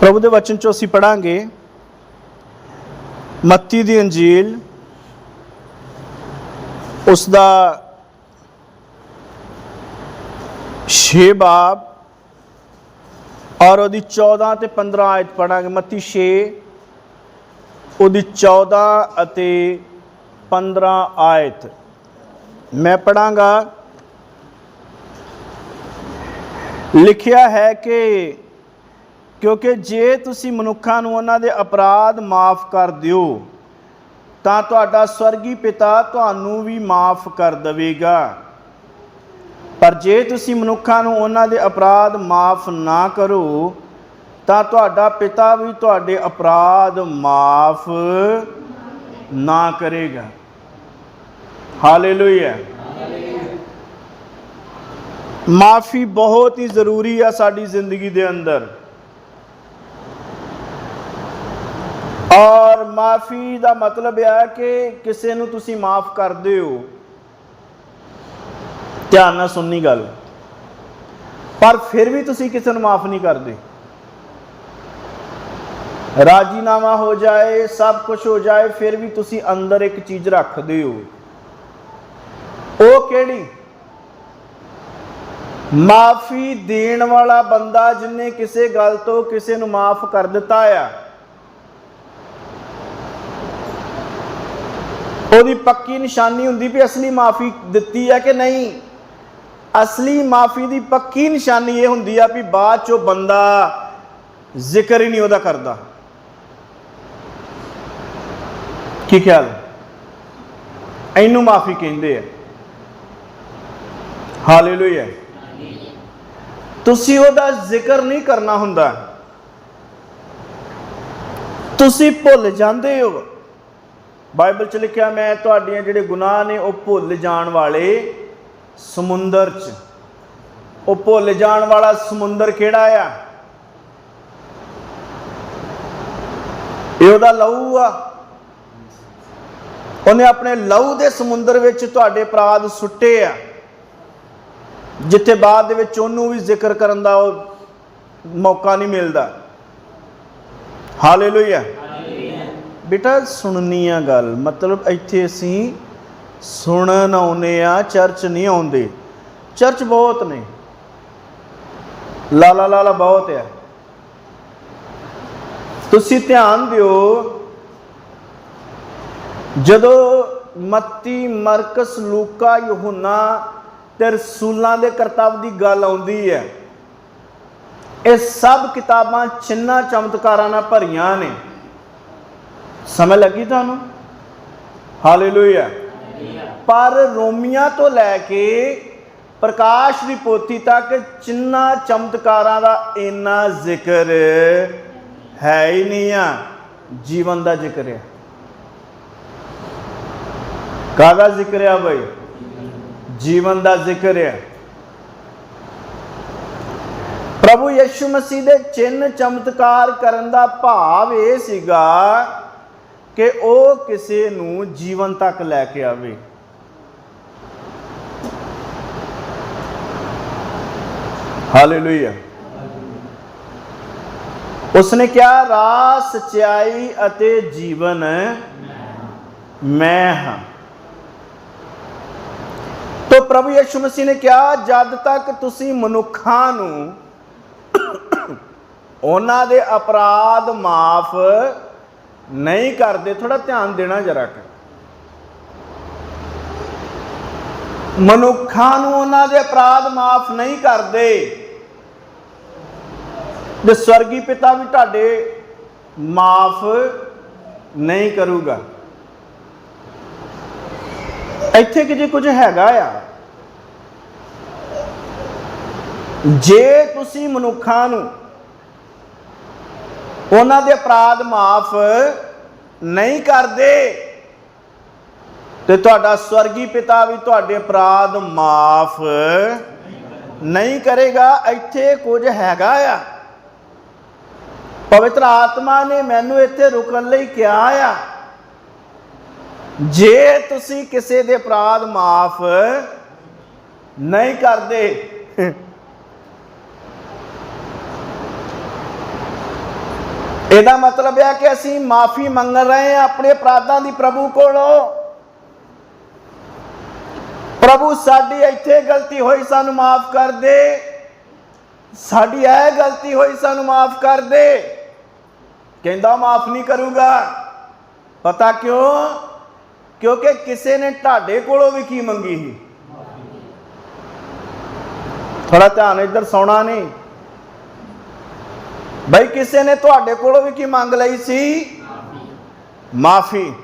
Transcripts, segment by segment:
ਪ੍ਰਭੂ ਦੇ ਵਚਨ ਚੋਂ ਅਸੀਂ ਪੜਾਂਗੇ, ਮੱਤੀ ਦੀ ਅੰਜੀਲ ਉਸ ਦਾ 6 ਬਾਬ, ਔਰ ਉਹਦੀ 14 ਤੇ 15 ਆਇਤ ਪੜਾਂਗੇ, ਮੱਤੀ 6 ਉਹਦੀ 14 ਅਤੇ 15 ਆਇਤ। ਮੈਂ ਪੜਾਂਗਾ, ਲਿਖਿਆ ਹੈ ਕਿ ਕਿਉਂਕਿ ਜੇ ਤੁਸੀਂ ਮਨੁੱਖਾਂ ਨੂੰ ਉਹਨਾਂ ਦੇ ਅਪਰਾਧ ਮਾਫ ਕਰ ਦਿਓ, ਤਾਂ ਤੁਹਾਡਾ ਸਵਰਗੀ ਪਿਤਾ ਤੁਹਾਨੂੰ ਵੀ ਮਾਫ ਕਰ ਦੇਵੇਗਾ। ਪਰ ਜੇ ਤੁਸੀਂ ਮਨੁੱਖਾਂ ਨੂੰ ਉਹਨਾਂ ਦੇ ਅਪਰਾਧ ਮਾਫ ਨਾ ਕਰੋ, ਤਾਂ ਤੁਹਾਡਾ ਪਿਤਾ ਵੀ ਤੁਹਾਡੇ ਅਪਰਾਧ ਮਾਫ ਨਾ ਕਰੇਗਾ। ਹਾਲੇਲੂਇਆ। ਮਾਫੀ ਬਹੁਤ ਹੀ ਜ਼ਰੂਰੀ ਆ ਸਾਡੀ ਜ਼ਿੰਦਗੀ ਦੇ ਅੰਦਰ। ਔਰ ਮਾਫੀ ਦਾ ਮਤਲਬ ਇਹ ਹੈ ਕਿ ਕਿਸੇ ਨੂੰ ਤੁਸੀਂ ਮਾਫ ਕਰਦੇ ਹੋ। ਧਿਆਨ ਨਾਲ ਸੁਣਨੀ ਗੱਲ। ਪਰ ਫਿਰ ਵੀ ਤੁਸੀਂ ਕਿਸੇ ਨੂੰ ਮਾਫ ਨਹੀਂ ਕਰਦੇ। ਰਾਜੀਨਾਮਾ ਹੋ ਜਾਏ, ਸਭ ਕੁਝ ਹੋ ਜਾਏ, ਫਿਰ ਵੀ ਤੁਸੀਂ ਅੰਦਰ ਇੱਕ ਚੀਜ਼ ਰੱਖਦੇ ਹੋ। ਉਹ ਕਿਹੜੀ? ਮਾਫੀ ਦੇਣ ਵਾਲਾ ਬੰਦਾ ਜਿਨੇ ਕਿਸੇ ਗੱਲ ਤੋਂ ਕਿਸੇ ਨੂੰ ਮਾਫ ਕਰ ਦਿੱਤਾ ਆ। ਉਹਦੀ ਪੱਕੀ ਨਿਸ਼ਾਨੀ ਹੁੰਦੀ ਵੀ ਅਸਲੀ ਮਾਫੀ ਦਿੱਤੀ ਹੈ ਕਿ ਨਹੀਂ? ਅਸਲੀ ਮਾਫੀ ਦੀ ਪੱਕੀ ਨਿਸ਼ਾਨੀ ਇਹ ਹੁੰਦੀ ਆ ਵੀ ਬਾਅਦ ਚੋਂ ਬੰਦਾ ਜ਼ਿਕਰ ਹੀ ਨਹੀਂ ਉਹਦਾ ਕਰਦਾ। ਕੀ ਖਿਆਲ? ਇਹਨੂੰ ਮਾਫੀ ਕਹਿੰਦੇ ਆ। ਹਾਲੇਲੂਇਆ। ਤੁਸੀਂ ਉਹਦਾ ਜ਼ਿਕਰ ਨਹੀਂ ਕਰਨਾ ਹੁੰਦਾ। ਤੁਸੀਂ ਭੁੱਲ ਜਾਂਦੇ ਹੋ। ਬਾਈਬਲ ਚ ਲਿਖਿਆ, ਮੈਂ ਤੁਹਾਡੀਆਂ ਜਿਹੜੇ ਗੁਨਾਹ ਨੇ, ਉਹ ਭੁੱਲ ਜਾਣ ਵਾਲੇ ਸਮੁੰਦਰ ਚ। ਉਹ ਭੁੱਲ ਜਾਣ ਵਾਲਾ ਸਮੁੰਦਰ ਕਿਹੜਾ ਆ? ਇਹ ਉਹਦਾ ਲਹੂ ਆ। ਉਹਨੇ ਆਪਣੇ ਲਹੂ ਦੇ ਸਮੁੰਦਰ ਵਿੱਚ ਤੁਹਾਡੇ ਅਪਰਾਧ ਸੁੱਟੇ ਆ। ਜਿੱਥੇ ਬਾਅਦ ਦੇ ਵਿੱਚ ਉਹਨੂੰ ਵੀ ਜ਼ਿਕਰ ਕਰਨ ਦਾ ਉਹ ਮੌਕਾ ਨਹੀਂ ਮਿਲਦਾ। ਹਾਲੇਲੂਇਆ। ਬੇਟਾ ਸੁਣਨੀ ਆ ਗੱਲ, ਮਤਲਬ ਇੱਥੇ ਅਸੀਂ ਸੁਣਨ ਆਉਨੇ ਆ, ਚਰਚ ਨਹੀਂ ਆਉਂਦੇ। ਚਰਚ ਬਹੁਤ ਨੇ। ਲਾਲਾ ਲਾਲਾ ਬਹੁਤ ਹੈ ਤੁਸੀਂ ਧਿਆਨ ਦਿਓ, ਜਦੋਂ ਮੱਤੀ, ਮਰਕਸ, ਲੂਕਾ, ਯਹੂਨਾ ਤੇ ਰਸੂਲਾਂ ਦੇ ਕਰਤੱਵ ਦੀ ਗੱਲ ਆਉਂਦੀ ਹੈ, ਇਹ ਸਭ ਕਿਤਾਬਾਂ ਚਿੰਨਾ ਚਮਤਕਾਰਾਂ ਨਾਲ ਭਰੀਆਂ ਨੇ। ਸਮਝ ਲੱਗੀ ਤੁਹਾਨੂੰ? ਹਾਲੇਲੂਇਆ ਪਰ ਰੋਮੀਆਂ ਤੋਂ ਲੈ ਕੇ ਪ੍ਰਕਾਸ਼ ਦੀ ਪੋਥੀ ਤੱਕ ਚਿੰਨਾ ਚਮਤਕਾਰਾਂ ਦਾ ਇੰਨਾ ਜ਼ਿਕਰ ਹੈ ਹੀ ਨਹੀਂ ਆ, ਜੀਵਨ ਦਾ ਜ਼ਿਕਰ ਹੈ ਕਾਹਦਾ ਜ਼ਿਕਰ ਹੈ ਬਈ? ਜੀਵਨ ਦਾ ਜ਼ਿਕਰ ਹੈ ਪ੍ਰਭੂ ਯਿਸੂ ਮਸੀਹ ਦੇ ਚਿੰਨ ਚਮਤਕਾਰ ਕਰਨ ਦਾ ਭਾਵ ਇਹ ਸੀਗਾ ਕਿ ਉਹ ਕਿਸੇ ਨੂੰ ਜੀਵਨ ਤੱਕ ਲੈ ਕੇ ਆਵੇ। ਹਾਲੇਲੂਇਆ। ਉਸਨੇ ਕਿਹਾ, ਰਾਹ, ਸਚਾਈ ਅਤੇ ਜੀਵਨ ਮੈਂ ਹਾਂ। ਤੋ ਪ੍ਰਭੂ ਯਿਸੂ ਮਸੀਹ ਨੇ ਕਿਹਾ, ਜਦ ਤੱਕ ਤੁਸੀਂ ਮਨੁੱਖਾਂ ਨੂੰ ਉਹਨਾਂ ਦੇ ਅਪਰਾਧ ਮਾਫ ਨਹੀਂ ਕਰਦੇ ਥੋੜਾ ਧਿਆਨ ਦੇਣਾ ਜਰਾ ਕਿ। ਮਨੁੱਖਾਂ ਨੂੰ ਉਹਨਾਂ ਦੇ ਅਪਰਾਧ ਮਾਫ ਨਹੀਂ ਕਰਦੇ। ਤੇ ਸਵਰਗੀ ਪਿਤਾ ਵੀ ਤੁਹਾਡੇ ਮਾਫ ਨਹੀਂ ਕਰੂਗਾ। ਇੱਥੇ ਕਿ ਜੇ ਕੁਝ ਹੈਗਾ ਆ। ਜੇ ਤੁਸੀਂ ਮਨੁੱਖਾਂ ਨੂੰ ਉਹਨਾਂ ਦੇ ਅਪਰਾਧ ਮਾਫ ਨਹੀਂ ਕਰਦੇ। ਤੇ ਤੁਹਾਡਾ ਸਵਰਗੀ ਪਿਤਾ ਵੀ ਤੁਹਾਡੇ ਅਪਰਾਧ ਮਾਫ ਨਹੀਂ ਕਰੇਗਾ। ਇੱਥੇ ਕੁਝ ਹੈਗਾ ਆ। ਪਵਿੱਤਰ ਆਤਮਾ ਨੇ ਮੈਨੂੰ ਇੱਥੇ ਰੁਕਣ ਲਈ ਕਿਹਾ ਆ। ਜੇ ਤੁਸੀਂ ਕਿਸੇ ਦੇ ਅਪਰਾਧ ਮਾਫ ਨਹੀਂ ਕਰਦੇ ਇਹਦਾ ਮਤਲਬ ਹੈ ਕਿ ਅਸੀਂ ਮਾਫੀ ਮੰਗ ਰਹੇ ਹਾਂ ਆਪਣੇ ਅਪਰਾਧਾਂ ਦੀ ਪ੍ਰਭੂ ਕੋਲੋਂ। ਪ੍ਰਭੂ, ਸਾਡੀ ਇੱਥੇ ਗਲਤੀ ਹੋਈ, ਸਾਨੂੰ ਮਾਫ ਕਰ ਦੇ। ਸਾਡੀ ਇਹ ਗਲਤੀ ਹੋਈ, ਸਾਨੂੰ ਮਾਫ ਕਰ ਦੇ। ਕਹਿੰਦਾ ਮਾਫ ਨਹੀਂ ਕਰੂਗਾ। ਪਤਾ ਕਿਉਂ? ਕਿਉਂਕਿ ਕਿਸੇ ਨੇ ਤੁਹਾਡੇ ਕੋਲੋਂ ਵੀ ਕੀ ਮੰਗੀ ਸੀ? ਥੋੜਾ ਧਿਆਨ ਇੱਧਰ ਸੌਣਾ ਨਹੀਂ। ਬਈ ਕਿਸੇ ਨੇ ਤੁਹਾਡੇ ਕੋਲੋਂ ਵੀ ਕੀ ਮੰਗ ਲਈ ਸੀ? ਮਾਫੀ।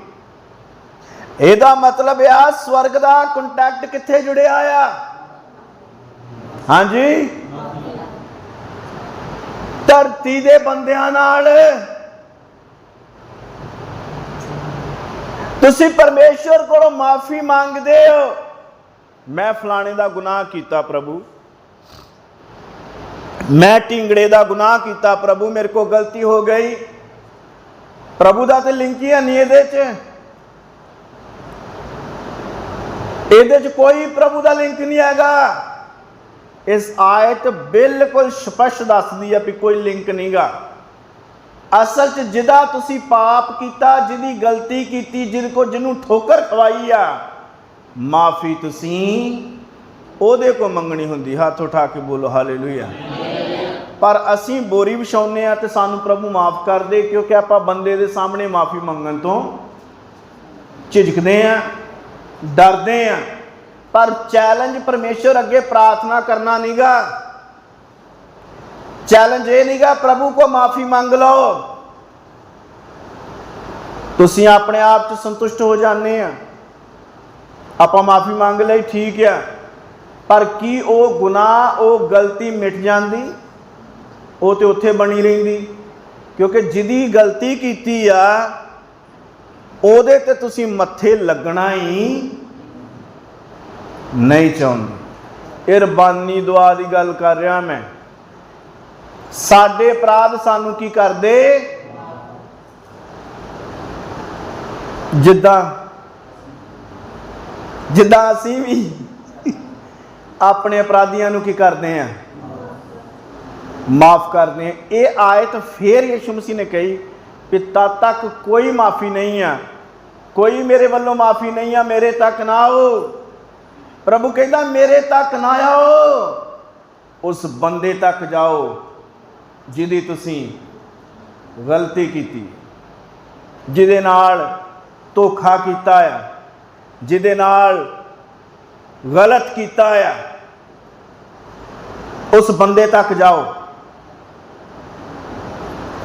ਇਹਦਾ ਮਤਲਬ ਆ ਸਵਰਗ ਦਾ ਕੰਟੈਕਟ ਕਿੱਥੇ ਜੁੜਿਆ ਆ? ਹਾਂਜੀ? ਧਰਤੀ ਦੇ ਬੰਦਿਆਂ ਨਾਲ। ਤੁਸੀਂ ਪਰਮੇਸ਼ਵਰ ਕੋਲੋਂ ਮਾਫੀ ਮੰਗਦੇ ਹੋ। ਮੈਂ ਫਲਾਣੇ ਦਾ ਗੁਨਾਹ ਕੀਤਾ ਪ੍ਰਭੂ। ਮੈਂ ਢਿੰਗੜੇ ਦਾ ਗੁਨਾਹ ਕੀਤਾ, ਪ੍ਰਭੂ ਮੇਰੇ ਕੋ ਗਲਤੀ ਹੋ ਗਈ। ਪ੍ਰਭੂ ਦਾ ਤੇ ਲਿੰਕ ਹੀ ਨਹੀਂ ਇਹਦੇ 'ਚ। ਇਹਦੇ 'ਚ ਕੋਈ ਪ੍ਰਭੂ ਦਾ ਲਿੰਕ ਨਹੀਂ ਹੈਗਾ। ਇਸ ਆਇਤ ਬਿਲਕੁਲ ਸਪਸ਼ਟ ਦੱਸਦੀ ਹੈ ਵੀ ਕੋਈ ਲਿੰਕ ਨਹੀਂਗਾ। ਅਸਲ 'ਚ ਜਿਹਦਾ ਤੁਸੀਂ ਪਾਪ ਕੀਤਾ, ਜਿਹਦੀ ਗਲਤੀ ਕੀਤੀ, ਜਿਹਦੇ ਕੋ ਜਿਹਨੂੰ ਠੋਕਰ ਖਵਾਈ ਆ, ਮਾਫੀ ਤੁਸੀਂ ਉਹਦੇ ਕੋ ਮੰਗਣੀ ਹੁੰਦੀ। ਹੱਥ ਉਠਾ ਕੇ ਬੋਲੋ, ਹਾਲੇਲੂਇਆ। ਪਰ ਅਸੀਂ ਬੋਰੀ ਵਿਛਾਉਨੇ ਆ ਤੇ ਸਾਨੂੰ ਪ੍ਰਭੂ ਮਾਫ ਕਰ ਦੇ, ਕਿਉਂਕਿ ਆਪਾਂ ਬੰਦੇ ਦੇ ਸਾਹਮਣੇ ਮਾਫੀ ਮੰਗਣ ਤੋਂ ਝਿਜਕਦੇ ਆ ਡਰਦੇ ਆ ਪਰ ਚੈਲੰਜ ਪਰਮੇਸ਼ਰ ਅੱਗੇ ਪ੍ਰਾਰਥਨਾ ਕਰਨਾ ਨਹੀਂਗਾ ਚੈਲੰਜ ਇਹ ਨਹੀਂਗਾ ਪ੍ਰਭੂ ਕੋ ਮਾਫੀ ਮੰਗ ਲਓ। ਤੁਸੀਂ ਆਪਣੇ ਆਪ 'ਚ ਸੰਤੁਸ਼ਟ ਹੋ ਜਾਂਦੇ ਆ ਆਪਾਂ ਮਾਫੀ ਮੰਗ ਲਈ, ਠੀਕ ਆ। ਪਰ ਕੀ ਉਹ ਗੁਨਾਹ, ਉਹ ਗਲਤੀ ਮਿਟ ਜਾਂਦੀ? ਉਹ ਤੇ ਉੱਥੇ ਬਣੀ ਰਹਿੰਦੀ। ਕਿਉਂਕਿ ਜਿਹਦੀ ਗਲਤੀ ਕੀਤੀ ਆ, ਉਹਦੇ ਤੇ ਤੁਸੀਂ ਮੱਥੇ ਲੱਗਣਾ ਹੀ ਨਹੀਂ ਚਾਹੁੰਦੇ। ਇਹ ਰਬਾਨੀ ਦੁਆ ਦੀ ਗੱਲ ਕਰ ਰਿਹਾ ਮੈਂ। ਸਾਡੇ ਅਪਰਾਧ ਸਾਨੂੰ ਕੀ ਕਰਦੇ? ਜਿੱਦਾਂ ਜਿੱਦਾਂ ਅਸੀਂ ਵੀ ਆਪਣੇ ਅਪਰਾਧੀਆਂ ਨੂੰ ਕੀ ਕਰਦੇ ਆ? ਮਾਫ ਕਰਦੇ ਆ ਇਹ ਆਇਤ ਫੇਰ ਯਿਸੂ ਮਸੀਹ ਨੇ ਕਹੀ ਕਿ ਤਦ ਤੱਕ ਕੋਈ ਮਾਫੀ ਨਹੀਂ ਆ। ਕੋਈ ਮੇਰੇ ਵੱਲੋਂ ਮਾਫੀ ਨਹੀਂ ਆ, ਮੇਰੇ ਤੱਕ ਨਾ ਆਓ। ਪ੍ਰਭੂ ਕਹਿੰਦਾ, ਮੇਰੇ ਤੱਕ ਨਾ ਆਓ। ਉਸ ਬੰਦੇ ਤੱਕ ਜਾਓ ਜਿਹਦੀ ਤੁਸੀਂ ਗਲਤੀ ਕੀਤੀ। ਜਿਹਦੇ ਨਾਲ ਧੋਖਾ ਕੀਤਾ ਆ। ਜਿਹਦੇ ਨਾਲ ਗਲਤ ਕੀਤਾ ਆ। ਉਸ ਬੰਦੇ ਤੱਕ ਜਾਓ।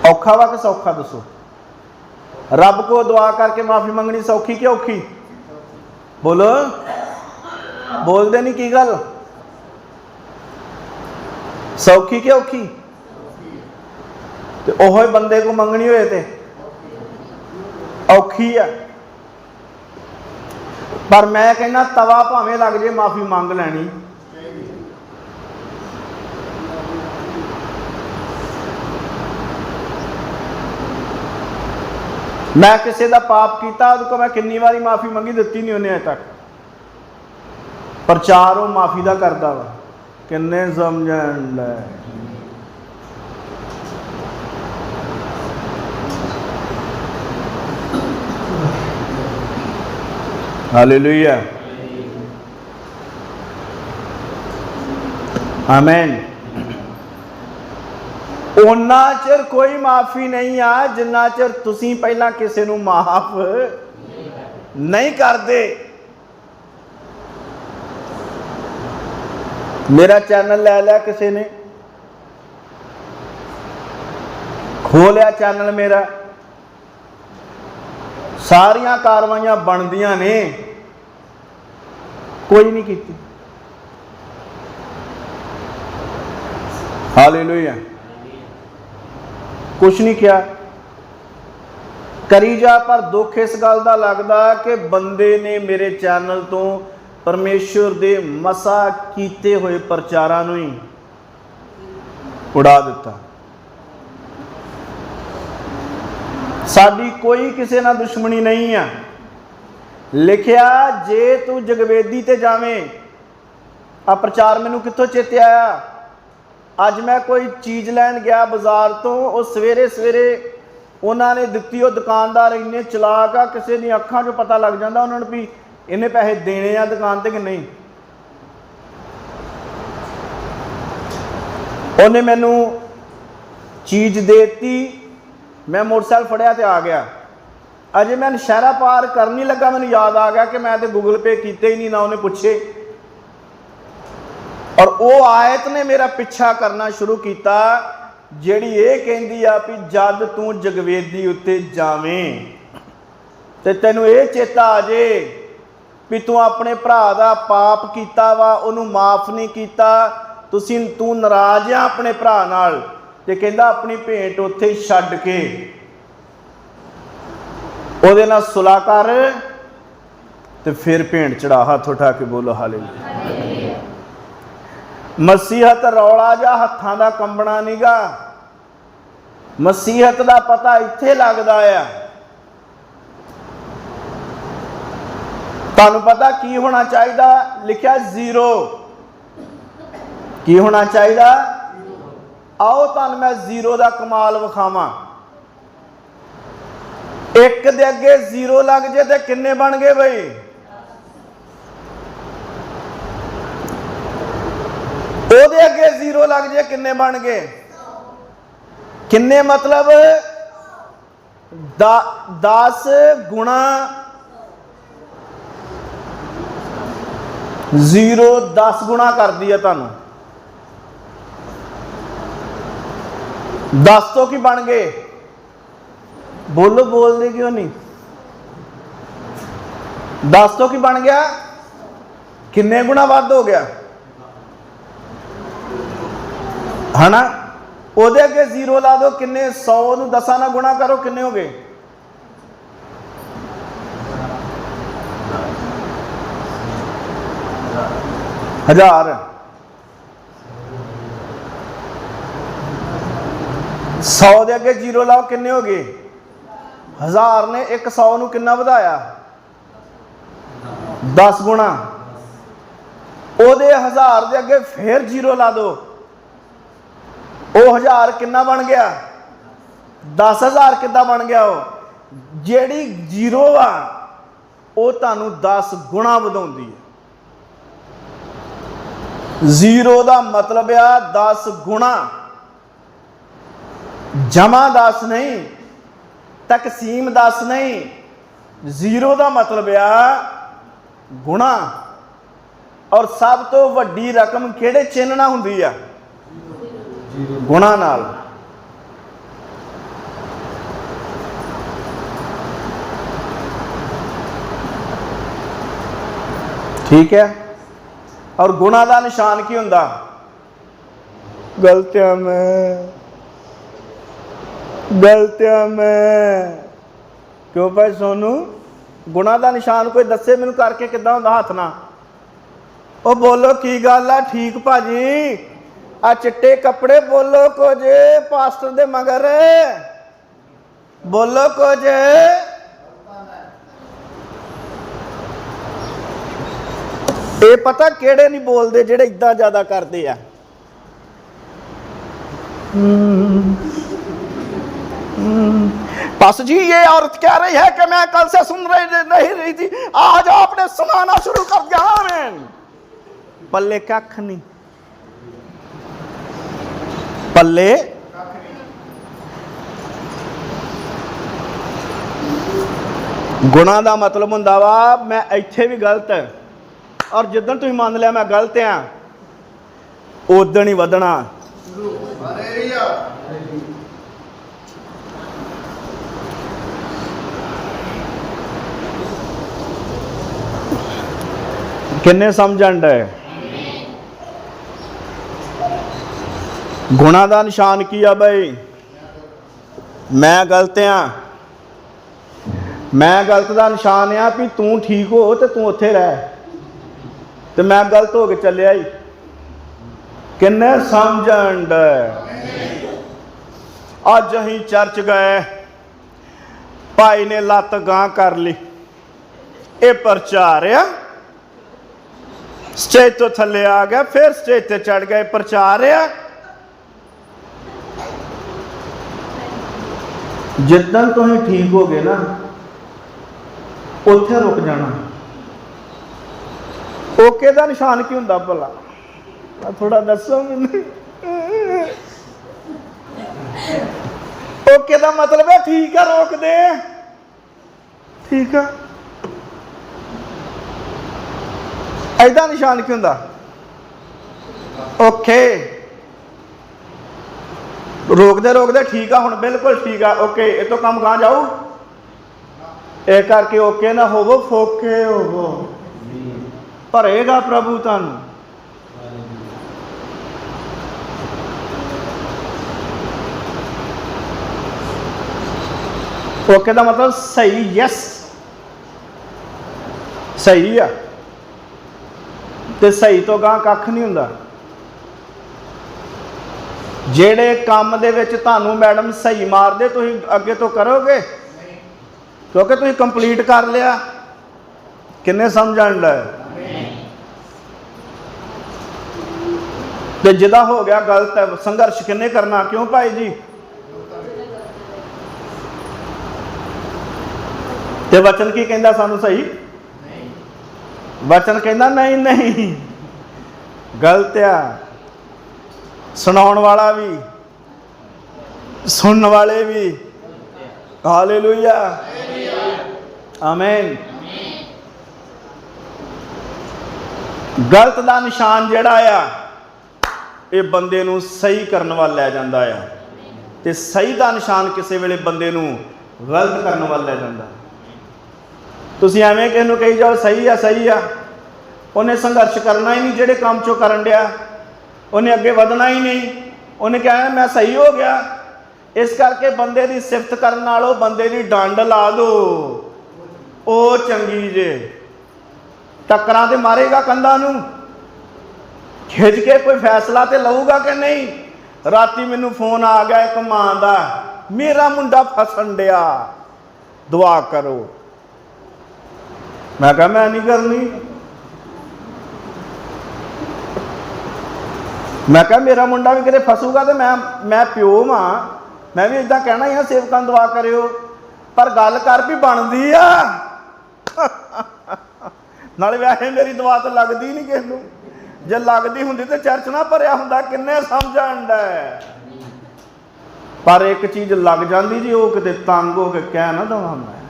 ਔਖਾ ਵਾ ਕਿ ਸੌਖਾ ਦੱਸੋ? ਰੱਬ ਕੋ ਦੁਆ ਕਰਕੇ ਮਾਫੀ ਮੰਗਣੀ ਸੌਖੀ ਕਿ ਔਖੀ? ਬੋਲੋ। ਬੋਲਦੇ ਨਹੀਂ ਕੀ ਗੱਲ? ਸੌਖੀ ਕਿ ਔਖੀ? ਤੇ ਉਹੋ ਬੰਦੇ ਕੋ ਮੰਗਣੀ ਹੋਏ ਤੇ। ਔਖੀ ਆ। ਪਰ ਮੈਂ ਕਹਿੰਦਾ ਤਵਾ ਭਾਵੇਂ ਲੱਗ ਜੇ ਮਾਫੀ ਮੰਗ ਲੈਣੀ। ਮੈਂ ਕਿਸੇ ਦਾ ਪਾਪ ਕੀਤਾ, ਉਹਦੇ ਕੋ ਮੈਂ ਕਿੰਨੀ ਵਾਰੀ ਮਾਫੀ ਮੰਗੀ, ਦਿੱਤੀ ਨਹੀਂ ਉਹਨੇ ਅਜੇ ਤੱਕ। ਪ੍ਰਚਾਰ ਉਹ ਮਾਫੀ ਦਾ ਕਰਦਾ ਵਾ। ਕਿੰਨੇ ਸਮਝਣ ਲੈ। ਹਾਲੇਲੂਇਆ ਆਮੇਨ ਉਹਨਾਂ ਚਿਰ ਕੋਈ ਮਾਫੀ ਨਹੀਂ ਆ, ਜਿੰਨਾ ਚਿਰ ਤੁਸੀਂ ਪਹਿਲਾਂ ਕਿਸੇ ਨੂੰ ਮਾਫ ਨਹੀਂ ਕਰਦੇ। ਮੇਰਾ ਚੈਨਲ ਲੈ ਲਿਆ ਕਿਸੇ ਨੇ। ਖੋਲਿਆ ਚੈਨਲ ਮੇਰਾ। ਸਾਰੀਆਂ ਕਾਰਵਾਈਆਂ ਬਣਦੀਆਂ ਨੇ। ਕੋਈ ਨਹੀਂ ਕੀਤੀ। ਹਾਲੇਲੂਇਆ। ਕੁਛ ਨਹੀਂ ਕਿਹਾ। ਕਰੀ ਜਾ, ਪਰ ਦੁੱਖ ਇਸ ਗੱਲ ਦਾ ਲੱਗਦਾ ਕਿ ਬੰਦੇ ਨੇ ਮੇਰੇ ਚੈਨਲ ਤੋਂ ਪਰਮੇਸ਼ਵਰ ਦੇ ਮਸਾ ਕੀਤੇ ਹੋਏ ਪ੍ਰਚਾਰਾਂ ਨੂੰ ਹੀ ਉਡਾ ਦਿੱਤਾ। ਸਾਡੀ ਕੋਈ ਕਿਸੇ ਨਾਲ ਦੁਸ਼ਮਣੀ ਨਹੀਂ ਆ। ਲਿਖਿਆ, ਜੇ ਤੂੰ ਜਗਵੇਦੀ ਤੇ ਜਾਵੇਂ, ਆ ਪ੍ਰਚਾਰ ਮੈਨੂੰ ਕਿੱਥੋਂ ਚੇਤੇ ਆਇਆ? ਅੱਜ ਮੈਂ ਕੋਈ ਚੀਜ਼ ਲੈਣ ਗਿਆ ਬਾਜ਼ਾਰ ਤੋਂ, ਉਹ ਸਵੇਰੇ ਸਵੇਰੇ ਉਹਨਾਂ ਨੇ ਦਿੱਤੀ, ਉਹ ਦੁਕਾਨਦਾਰ ਇੰਨੇ ਚਲਾਕ ਆ, ਕਿਸੇ ਦੀਆਂ ਅੱਖਾਂ 'ਚੋਂ ਪਤਾ ਲੱਗ ਜਾਂਦਾ ਉਹਨਾਂ ਨੂੰ ਵੀ ਇੰਨੇ ਪੈਸੇ ਦੇਣੇ ਆ ਦੁਕਾਨ ਤੇ ਕਿ ਨਹੀਂ। ਉਹਨੇ ਮੈਨੂੰ ਚੀਜ਼ ਦੇਤੀ, ਮੈਂ ਮੋਟਰਸਾਈਕਲ ਫੜਿਆ ਤੇ ਆ ਗਿਆ। ਅਜੇ ਮੈਂ ਸ਼ਹਿਰਾ ਪਾਰ ਕਰਨ ਨਹੀਂ ਲੱਗਾ, ਮੈਨੂੰ ਯਾਦ ਆ ਗਿਆ ਕਿ ਮੈਂ ਤੇ ਗੂਗਲ ਪੇ ਕੀਤੇ ਹੀ ਨਹੀਂ, ਨਾ ਉਹਨੇ ਪੁੱਛੇ। ਔਰ ਉਹ ਆਇਤ ਨੇ ਮੇਰਾ ਪਿੱਛਾ ਕਰਨਾ ਸ਼ੁਰੂ ਕੀਤਾ, ਜਿਹੜੀ ਇਹ ਕਹਿੰਦੀ ਆ ਵੀ ਜਦ ਤੂੰ ਜਗਵੇਦੀ ਉੱਤੇ ਜਾਵੇਂ, ਤੇ ਤੈਨੂੰ ਇਹ ਚੇਤਾ ਆ ਜੇ ਵੀ ਤੂੰ ਆਪਣੇ ਭਰਾ ਦਾ ਪਾਪ ਕੀਤਾ ਵਾ, ਉਹਨੂੰ ਮਾਫ ਨਹੀਂ ਕੀਤਾ, ਤੁਸੀਂ, ਤੂੰ ਨਾਰਾਜ਼ ਆ ਆਪਣੇ ਭਰਾ ਨਾਲ, ਤੇ ਕਹਿੰਦਾ ਆਪਣੀ ਭੇਂਟ ਉੱਥੇ ਹੀ ਛੱਡ ਕੇ। ਉਹਦੇ ਨਾਲ ਸੁਲਾ ਕਰ, ਤੇ ਫਿਰ ਭੇਂਟ ਚੜਾ ਹੱਥ ਉਠਾ ਕੇ ਬੋਲੋ, ਹਾਲੇਲੂਇਆ। ਮਸੀਹਤ ਰੌਲਾ ਜਾਂ ਹੱਥਾਂ ਦਾ ਕੰਬਣਾ ਨੀਗਾ। ਮਸੀਹਤ ਦਾ ਪਤਾ ਇੱਥੇ ਲੱਗਦਾ ਆ। ਤੁਹਾਨੂੰ ਪਤਾ ਕੀ ਹੋਣਾ ਚਾਹੀਦਾ? ਲਿਖਿਆ ਜ਼ੀਰੋ। ਕੀ ਹੋਣਾ ਚਾਹੀਦਾ? ਆਓ ਤੁਹਾਨੂੰ ਮੈਂ ਜ਼ੀਰੋ ਦਾ ਕਮਾਲ ਵਿਖਾਵਾਂ। ਇੱਕ ਦੇ ਅੱਗੇ ਜ਼ੀਰੋ ਲੱਗ ਜੇ ਤੇ ਕਿੰਨੇ ਬਣ ਗਏ ਬਈ? ਉਹਦੇ ਅੱਗੇ ਜ਼ੀਰੋ ਲੱਗ ਜੇ ਕਿੰਨੇ ਬਣ ਗਏ? ਕਿੰਨੇ ਮਤਲਬ? 10 ਗੁਣਾ 0 10 ਗੁਣਾ ਕਰਦੀ ਹੈ ਤੁਹਾਨੂੰ। 10 ਤੋਂ ਕੀ ਬਣ ਗਏ? ਬੋਲੋ, ਬੋਲਦੇ ਕਿਉਂ ਨਹੀਂ? 10 ਤੋਂ ਕੀ ਬਣ ਗਿਆ? ਕਿੰਨੇ ਗੁਣਾ ਵੱਧ ਹੋ ਗਿਆ? ਹਨਾ? ਉਹਦੇ ਅੱਗੇ ਜ਼ੀਰੋ ਲਾ ਦਿਓ, ਕਿੰਨੇ? 100 ਨੂੰ 10 ਨਾਲ ਗੁਣਾ ਕਰੋ, ਕਿੰਨੇ ਹੋ ਗਏ? ਹਜ਼ਾਰ। 100 ਦੇ ਅੱਗੇ ਜ਼ੀਰੋ ਲਾਓ, ਕਿੰਨੇ ਹੋ ਗਏ? ਹਜ਼ਾਰ ਨੇ 100 ਨੂੰ ਕਿੰਨਾ ਵਧਾਇਆ? 10 ਗੁਣਾ। ਉਹਦੇ ਹਜ਼ਾਰ ਦੇ ਅੱਗੇ ਫੇਰ ਜ਼ੀਰੋ ਲਾ ਦਿਓ। ਉਹ ਹਜ਼ਾਰ ਕਿੰਨਾ ਬਣ ਗਿਆ? 10000 ਕਿੱਦਾਂ ਬਣ ਗਿਆ ਉਹ? ਜਿਹੜੀ ਜ਼ੀਰੋ ਆ, ਉਹ ਤੁਹਾਨੂੰ 10 ਗੁਣਾ ਵਧਾਉਂਦੀ ਹੈ। ਜ਼ੀਰੋ ਦਾ ਮਤਲਬ ਆ 10 ਗੁਣਾ। ਜਮਾ 10 ਨਹੀਂ, ਤਕਸੀਮ 10 ਨਹੀਂ, ਜ਼ੀਰੋ ਦਾ ਮਤਲਬ ਆ ਗੁਣਾ। ਔਰ ਸਭ ਤੋਂ ਵੱਡੀ ਰਕਮ ਕਿਹੜੇ ਚਿੰਨ੍ਹ ਨਾਲ ਹੁੰਦੀ ਆ? ਗੁਣਾ ਨਾਲ। ਠੀਕ ਹੈ? ਔਰ ਗੁਣਾ ਦਾ ਨਿਸ਼ਾਨ ਕੀ ਹੁੰਦਾ? ਗਲਤੀਆਂ ਮੈਂ ਗਲਤੀਆਂ ਮੈਂ। ਕਿਉਂ ਭਾਈ ਸੋਨੂੰ? ਗੁਣਾ ਦਾ ਨਿਸ਼ਾਨ ਕੋਈ ਦੱਸੇ ਮੈਨੂੰ ਕਰਕੇ ਕਿੱਦਾਂ ਹੁੰਦਾ ਹੱਥ ਨਾਲ? ਉਹ ਬੋਲੋ ਕੀ ਗੱਲ ਆ? ਠੀਕ ਭਾਜੀ? ਆ ਚਿੱਟੇ ਕੱਪੜੇ ਬੋਲੋ ਕੁਝ ਪਾਸਟਰ ਦੇ ਮਗਰ ਬੋਲੋ ਕੁਝ ਇਹ ਪਤਾ ਕਿਹੜੇ ਨਹੀਂ ਬੋਲਦੇ ਜਿਹੜੇ ਇਦਾਂ ਜ਼ਿਆਦਾ ਕਰਦੇ ਆ पास जी ये औरत कह रही है कि मैं कल से सुन रही नहीं रही थी आज आपने सुनाना शुरू कर दिया आमीन पल्ले कख नहीं ਪੱਲੇ ਗੁਨਾਹ ਦਾ ਮਤਲਬ ਹੁੰਦਾ ਵਾ, ਮੈਂ ਇੱਥੇ ਵੀ ਗਲਤ ਹਾਂ। ਔਰ ਜਦੋਂ ਤੁਸੀਂ ਮੰਨ ਲਿਆ ਮੈਂ ਗਲਤ ਆ ਉਦੋਂ ਹੀ ਵਧਣਾ। ਕਿੰਨੇ ਸਮਝਣ ਦੇ ਗੁਣਾ ਦਾ ਨਿਸ਼ਾਨ ਕੀ ਆ ਬਈ? ਮੈਂ ਗਲਤ ਆ? ਮੈਂ ਗਲਤ ਦਾ ਨਿਸ਼ਾਨ ਆ ਵੀ ਤੂੰ ਠੀਕ ਹੋ ਤੇ ਤੂੰ ਉੱਥੇ ਰਹਿ। ਤੇ ਮੈਂ ਗਲਤ ਹੋ ਕੇ ਚੱਲਿਆ ਹੀ ਕਿੰਨੇ ਸਮਝਣ ਅੱਜ ਅਸੀਂ ਚਰਚ ਗਏ। ਭਾਈ ਨੇ ਲੱਤ ਗਾਂ ਕਰ ਲਈ। ਇਹ ਪ੍ਰਚਾਰ ਆ। ਸਟੇਜ ਤੋਂ ਥੱਲੇ ਆ ਗਿਆ, ਫਿਰ ਸਟੇਜ ਤੇ ਚੜ ਗਏ ਪ੍ਰਚਾਰ ਆ। ਜਿੱਦਣ ਤੁਸੀਂ ਠੀਕ ਹੋ ਗਏ ਨਾ, ਉੱਥੇ ਰੁਕ ਜਾਣਾ। ਓਕੇ ਦਾ ਨਿਸ਼ਾਨ ਕੀ ਹੁੰਦਾ ਭਲਾ? ਥੋੜਾ ਦੱਸੋ ਮੈਨੂੰ। ਓਕੇ ਦਾ ਮਤਲਬ ਹੈ ਠੀਕ ਆ ਰੋਕ ਦੇ ਠੀਕ ਆ। ਐਦਾ ਨਿਸ਼ਾਨ ਕੀ ਹੁੰਦਾ? ਓਕੇ। ਰੋਕਦੇ ਰੋਕਦੇ ਠੀਕ ਆ, ਹੁਣ ਬਿਲਕੁਲ ਠੀਕ ਆ, ਓਕੇ, ਇਹ ਤੋਂ ਕੰਮ ਗਾਂ ਜਾਊ? ਇਹ ਕਰਕੇ ਓਕੇ ਨਾ ਹੋਵੋ, ਫੋਕੇ ਹੋਵੋ। ਭਰੇਗਾ ਪ੍ਰਭੂ ਤੁਹਾਨੂੰ। ਓਕੇ ਦਾ ਮਤਲਬ ਸਹੀ ਯੈਸ ਸਹੀ ਆ। ਤੇ ਸਹੀ ਤੋਂ ਗਾਂ ਕੱਖ ਨਹੀਂ ਹੁੰਦਾ। ਜਿਹੜੇ ਕੰਮ ਦੇ ਵਿੱਚ ਤੁਹਾਨੂੰ ਮੈਡਮ ਸਹੀ ਮਾਰਦੇ ਤੁਸੀਂ ਅੱਗੇ ਤੋਂ ਕਰੋਗੇ? ਕਿਉਂਕਿ ਤੁਸੀਂ ਕੰਪਲੀਟ ਕਰ ਲਿਆ। ਕਿੰਨੇ ਸਮਝਣ ਲੈ ਤੇ ਜਿਹਦਾ ਹੋ ਗਿਆ ਗਲਤ ਹੈ ਸੰਘਰਸ਼ ਕਿੰਨੇ ਕਰਨਾ? ਕਿਉਂ ਭਾਈ ਜੀ? ਤੇ ਵਚਨ ਕੀ ਕਹਿੰਦਾ ਸਾਨੂੰ ਸਹੀ? ਵਚਨ ਕਹਿੰਦਾ ਨਹੀਂ ਨਹੀਂ। ਗਲਤ ਆ। ਸੁਣਾਉਣ ਵਾਲਾ ਵੀ, ਸੁਣਨ ਵਾਲੇ ਵੀ। ਹਾਲੇਲੂਇਆ ਆਮੇਨ ਗਲਤ ਦਾ ਨਿਸ਼ਾਨ ਜਿਹੜਾ ਆ, ਇਹ ਬੰਦੇ ਨੂੰ ਸਹੀ ਕਰਨ ਵੱਲ ਲੈ ਜਾਂਦਾ ਆ। ਤੇ ਸਹੀ ਦਾ ਨਿਸ਼ਾਨ ਕਿਸੇ ਵੇਲੇ ਬੰਦੇ ਨੂੰ ਗਲਤ ਕਰਨ ਵੱਲ ਲੈ ਜਾਂਦਾ। ਤੁਸੀਂ ਐਵੇਂ ਕਿਸ ਨੂੰ ਕਹੀ ਜਾਓ, ਸਹੀ ਆ ਸਹੀ ਆ। ਉਹਨੇ ਸੰਘਰਸ਼ ਕਰਨਾ ਹੀ ਨਹੀਂ, ਜਿਹੜੇ ਕੰਮ ਚੋਂ ਕਰਨ ਡਿਆ। ਉਹਨੇ ਅੱਗੇ ਵਧਣਾ ਹੀ ਨਹੀਂ। ਉਹਨੇ ਕਿਹਾ ਮੈਂ ਸਹੀ ਹੋ ਗਿਆ। ਇਸ ਕਰਕੇ ਬੰਦੇ ਦੀ ਸਿਫਤ ਕਰਨ ਨਾਲੋਂ ਬੰਦੇ ਦੀ ਡੰਡ ਲਾ ਦੋ। ਉਹ ਚੰਗੀ ਜੇ। ਟੱਕਰਾਂ ਤੇ ਮਾਰੇਗਾ ਕੰਧਾਂ ਨੂੰ। ਖਿੱਚ ਕੇ ਕੋਈ ਫੈਸਲਾ ਤੇ ਲਊਗਾ ਕਿ ਨਹੀਂ? ਰਾਤੀ ਮੈਨੂੰ ਫੋਨ ਆ ਗਿਆ ਇੱਕ ਮਾਂ ਦਾ। ਮੇਰਾ ਮੁੰਡਾ ਫਸਣ ਡਿਆ। ਦੁਆ ਕਰੋ। ਮੈਂ ਕਿਹਾ, ਮੈਂ ਨਹੀਂ ਕਰਨੀ। ਮੈਂ ਕਿਹਾ, ਮੇਰਾ ਮੁੰਡਾ ਵੀ ਕਿਤੇ ਫਸੂਗਾ ਤੇ ਮੈਂ ਮੈਂ ਪਿਓ ਮਾਂ ਮੈਂ ਵੀ ਇਦਾਂ ਕਹਿਣਾ ਹੀ ਆ, ਸੇਵਕਾਂ ਦੁਆ ਕਰਿਓ। ਪਰ ਗੱਲ ਕਰ ਵੀ ਬਣਦੀ ਆ। ਨਾਲੇ ਵੈਸੇ ਮੇਰੀ ਦੁਆ ਤਾਂ ਲੱਗਦੀ ਨਹੀਂ ਕਿਸੇ ਨੂੰ। ਜੇ ਲੱਗਦੀ ਹੁੰਦੀ ਤੇ ਚਰਚ ਨਾ ਭਰਿਆ ਹੁੰਦਾ, ਕਿੰਨੇ ਸਮਝਣ ਦਾ ਪਰ ਇੱਕ ਚੀਜ਼ ਲੱਗ ਜਾਂਦੀ ਜੀ, ਉਹ ਕਿਤੇ ਤੰਗ ਹੋ ਕੇ ਕਹਿ ਨਾ ਦਵਾਂ ਮੈਂ।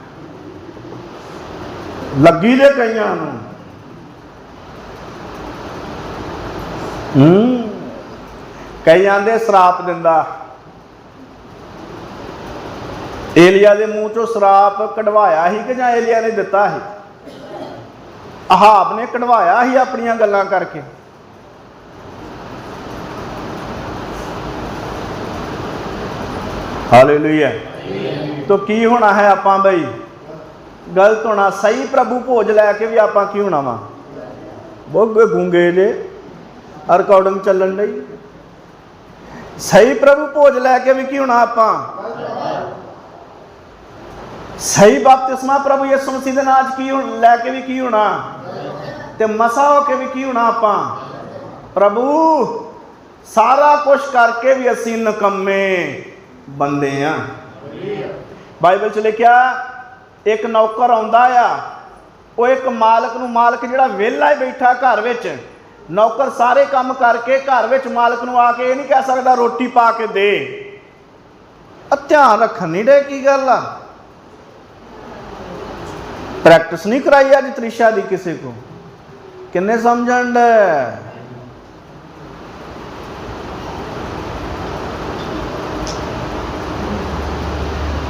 ਲੱਗੀ ਦੇ ਕਈਆਂ ਨੂੰ। ਹੂੰ। ਕਈਆਂ ਜਾਂਦੇ, ਸਰਾਪ ਦਿੰਦਾ। ਏਲੀਆ ਦੇ ਮੂੰਹ ਚੋਂ ਸਰਾਪ ਕਢਵਾਇਆ ਸੀ ਕਿ ਜਾਂ ਏਲੀਆ ਨੇ ਦਿੱਤਾ ਸੀ? ਅਹਾਬ ਨੇ ਕਢਵਾਇਆ ਸੀ ਆਪਣੀਆਂ ਗੱਲਾਂ ਕਰਕੇ। ਹਾਲੇਲੂਇਆ। ਤੋ ਕੀ ਹੋਣਾ ਹੈ ਆਪਾਂ ਬਈ? ਗਲਤ ਹੋਣਾ, ਸਹੀ ਪ੍ਰਭੂ ਭੋਜ ਲੈ ਕੇ ਵੀ ਆਪਾਂ ਕੀ ਹੋਣਾ ਵਾ? ਬੋਗੇ ਗੁੰਗੇ ਜੇ ਰਿਕਾਰਡਿੰਗ ਚੱਲਣ ਲਈ ਸਹੀ ਪ੍ਰਭੂ ਭੋਜ ਲੈ ਕੇ ਵੀ ਕੀ ਹੋਣਾ ਆਪਾਂ? ਸਹੀ ਬਪਤਿਸਮਾ ਪ੍ਰਭੂ ਯਿਸੂ ਮਸੀਹ ਦੇ ਨਾਲ ਕੀ ਹੋਣ- ਲੈ ਕੇ ਵੀ ਕੀ ਹੋਣਾ? ਤੇ ਮਸਾ ਹੋ ਕੇ ਵੀ ਕੀ ਹੋਣਾ ਆਪਾਂ? ਪ੍ਰਭੂ, ਸਾਰਾ ਕੁਝ ਕਰਕੇ ਵੀ ਅਸੀਂ ਨਕੰਮੇ ਬੰਦੇ ਆ। ਬਾਈਬਲ 'ਚ ਲਿਖਿਆ, ਇੱਕ ਨੌਕਰ ਆਉਂਦਾ ਆ, ਉਹ ਇੱਕ ਮਾਲਕ ਨੂੰ ਮਾਲਕ ਜਿਹੜਾ ਵਿਹਲਾ ਹੀ ਬੈਠਾ ਘਰ ਵਿੱਚ ਨੌਕਰ ਸਾਰੇ ਕੰਮ ਕਰਕੇ ਘਰ ਵਿੱਚ ਮਾਲਕ ਨੂੰ ਆ ਕੇ ਇਹ ਨਹੀਂ ਕਹਿ ਸਕਦਾ ਰੋਟੀ ਪਾ ਕੇ ਦੇ। ਧਿਆਨ ਰੱਖਣ ਨਹੀਂ ਡੇ ਕੀ ਗੱਲ ਆ? ਪ੍ਰੈਕਟਿਸ ਨਹੀਂ ਕਰਾਈ ਅੱਜ ਤ੍ਰਿਸ਼ਾ ਦੀ ਕਿਸੇ ਕੋ ਕਿੰਨੇ ਸਮਝਣ ਡੇ?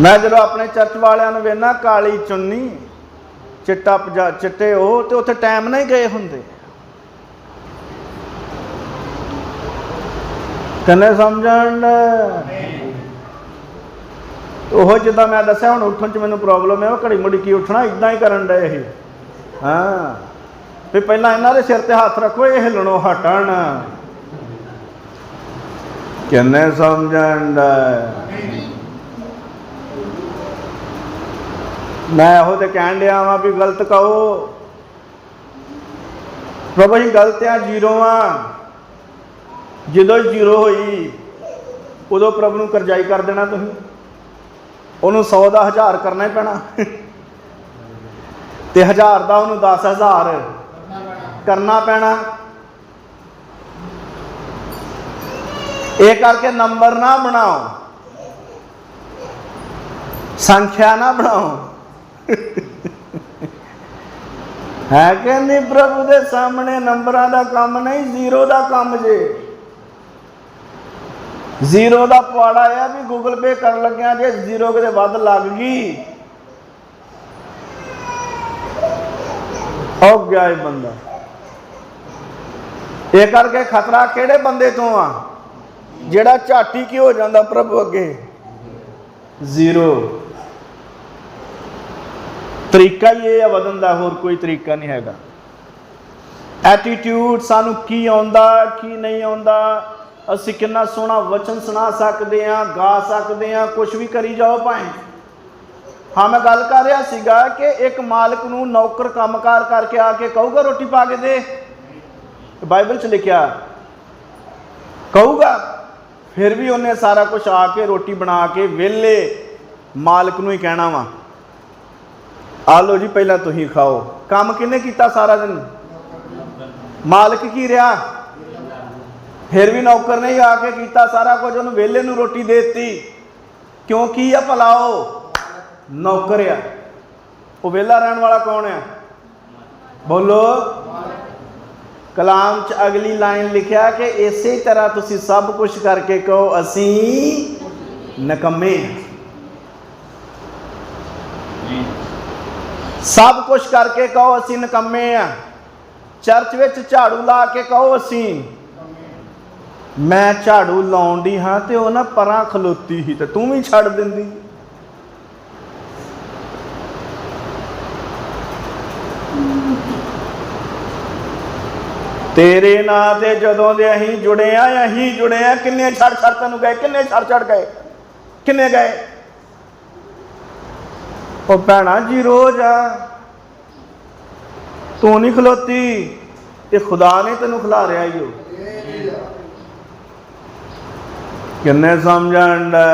ਮੈਂ ਜਦੋਂ ਆਪਣੇ ਚਰਚ ਵਾਲਿਆਂ ਨੂੰ ਵੇਖਣਾ ਕਾਲੀ ਚੁੰਨੀ, ਚਿੱਟਾ ਚਿੱਟੇ ਉਹ, ਤੇ ਉੱਥੇ ਟਾਈਮ ਨਹੀਂ ਗਏ ਹੁੰਦੇ। ਕਿੰਨੇ ਸਮਝਣ ਉਹ ਜਿੱਦਾਂ ਮੈਂ ਦੱਸਿਆ, ਹੁਣ ਉੱਠਣ 'ਚ ਮੈਨੂੰ ਪ੍ਰੋਬਲਮ ਹੈ, ਉਹ ਘੜੀ ਮੁੜੀ ਕੀ ਉੱਠਣਾ ਇਦਾਂ ਹੀ ਕਰਨ ਡਏ ਇਹ। ਹਾਂ। ਵੀ ਪਹਿਲਾਂ ਇਹਨਾਂ ਦੇ ਸਿਰ ਤੇ ਹੱਥ ਰੱਖੋ, ਇਹ ਹਿੱਲਣੋਂ ਹਟਣ। ਕਿੰਨੇ ਸਮਝਣ ਮੈਂ ਇਹੋ ਤੇ ਕਹਿਣ ਡਿਆ ਵਾਂ ਵੀ ਗਲਤ ਕਹੋ। ਪ੍ਰਭੂ ਜੀ ਗਲਤ ਆ ਜ਼ੀਰੋ ਆ ਜਦੋਂ ਜ਼ੀਰੋ ਹੋਈ, ਉਦੋਂ ਪ੍ਰਭੂ ਨੂੰ ਕਰਜਾਈ ਕਰ ਦੇਣਾ ਤੁਸੀਂ। ਉਹਨੂੰ 100 ਦਾ ਹਜ਼ਾਰ ਕਰਨਾ ਹੀ ਪੈਣਾ। ਤੇ ਹਜ਼ਾਰ ਦਾ ਉਹਨੂੰ 10000 ਕਰਨਾ ਪੈਣਾ। ਇਹ ਕਰਕੇ ਨੰਬਰ ਨਾ ਬਣਾਓ। ਸੰਖਿਆ ਨਾ ਬਣਾਓ। ਹੈ ਕਿ ਨਹੀਂ ਪ੍ਰਭੂ ਦੇ ਸਾਹਮਣੇ ਨੰਬਰਾਂ ਦਾ ਕੰਮ ਨਹੀਂ, ਜ਼ੀਰੋ ਦਾ ਕੰਮ ਜੇ। ਜ਼ੀਰੋ ਦਾ ਪਵਾੜਾ ਆ ਵੀ ਗੂਗਲ ਪੇ ਕਰਨ ਲੱਗਿਆ ਜੇ ਜ਼ੀਰੋ ਕਿਤੇ ਵੱਧ ਲੱਗ ਗਈ। ਹੋ ਗਿਆ ਇਹ ਬੰਦਾ। ਇਹ ਕਰਕੇ ਖਤਰਾ ਕਿਹੜੇ ਬੰਦੇ ਤੋਂ ਆ? ਜਿਹੜਾ ਝਾਟੀ ਕੀ ਹੋ ਜਾਂਦਾ ਪ੍ਰਭੂ ਅੱਗੇ? ਜ਼ੀਰੋ। ਤਰੀਕਾ ਹੀ ਇਹ ਆ ਵਧਣ ਦਾ, ਹੋਰ ਕੋਈ ਤਰੀਕਾ ਨਹੀਂ ਹੈਗਾ। ਐਟੀਟਿਊਡ ਸਾਨੂੰ ਕੀ ਆਉਂਦਾ, ਕੀ ਨਹੀਂ ਆਉਂਦਾ ਅਸੀਂ ਕਿੰਨਾ ਸੋਹਣਾ ਵਚਨ ਸੁਣਾ ਸਕਦੇ ਆ ਗਾ ਸਕਦੇ ਆ ਕੁਝ ਵੀ ਕਰੀ ਜਾਓ ਭਾਵੇਂ। ਹਾਂ, ਮੈਂ ਗੱਲ ਕਰ ਰਿਹਾ ਸੀਗਾ ਕਿ ਇੱਕ ਮਾਲਕ ਨੂੰ ਨੌਕਰ ਕੰਮਕਾਰ ਕਰਕੇ ਆ ਕੇ ਕਹੂਗਾ ਰੋਟੀ ਪਾ ਕੇ ਦੇ। ਬਾਈਬਲ 'ਚ ਲਿਖਿਆ, ਕਹੂਗਾ, ਫਿਰ ਵੀ ਉਹਨੇ ਸਾਰਾ ਕੁਝ ਆ ਕੇ ਰੋਟੀ ਬਣਾ ਕੇ ਵਿਹਲੇ ਮਾਲਕ ਨੂੰ ਹੀ ਕਹਿਣਾ ਵਾ। ਆ ਲਓ ਜੀ, ਪਹਿਲਾਂ ਤੁਸੀਂ ਖਾਓ। ਕੰਮ ਕਿਹਨੇ ਕੀਤਾ ਸਾਰਾ ਦਿਨ? ਮਾਲਕ ਕੀ ਰਿਹਾ? ਫਿਰ ਵੀ ਨੌਕਰ ਨੇ ਆ ਕੇ ਕੀਤਾ ਸਾਰਾ ਕੁਝ, ਉਹਨੂੰ ਵਿਹਲੇ ਨੂੰ ਰੋਟੀ ਦੇ ਦਿੱਤੀ। ਕਿਉਂ, ਕੀ ਆ ਭਲਾਓ ਨੌਕਰ ਆ। ਉਹ ਵਿਹਲਾ ਰਹਿਣ ਵਾਲਾ ਕੌਣ ਆ? ਬੋਲੋ। ਕਲਾਮ ਚ ਅਗਲੀ ਲਾਈਨ ਲਿਖਿਆ ਕਿ ਇਸੇ ਤਰ੍ਹਾਂ ਤੁਸੀਂ ਸਭ ਕੁਝ ਕਰਕੇ ਕਹੋ, ਅਸੀਂ ਨਕਮੇ ਹਾਂ ਸਭ ਕੁਝ ਕਰਕੇ ਕਹੋ, ਅਸੀਂ ਨਕਮੇ ਆ। ਚਰਚ ਵਿੱਚ ਝਾੜੂ ਲਾ ਕੇ ਕਹੋ, ਅਸੀਂ ਮੈਂ ਝਾੜੂ ਲਾਉਂਦੀ ਹਾਂ ਤੇ ਉਹ ਨਾ ਪਰਾਂ ਖਲੋਤੀ ਸੀ ਤੇ ਤੂੰ ਵੀ ਛੱਡ ਦਿੰਦੀ। ਤੇਰੇ ਨਾਂ ਤੇ ਜਦੋਂ ਦੇ ਅਸੀਂ ਜੁੜੇ ਆ ਅਸੀਂ ਜੁੜੇ ਆ ਕਿੰਨੇ ਛੱਡ ਛੱਡ ਤੈਨੂੰ ਗਏ, ਕਿੰਨੇ ਛੱਡ ਛੱਡ ਗਏ, ਕਿੰਨੇ ਗਏ? ਉਹ ਭੈਣਾ ਜੀ ਰੋਜ਼ ਆ। ਤੂੰ ਨਹੀਂ ਖਲੋਤੀ ਤੇ ਖੁਦਾ ਨੇ ਤੈਨੂੰ ਖਿਲਾ ਰਿਹਾ ਈ ਕਿੰਨੇ ਸਮਝਣ ਦਾ?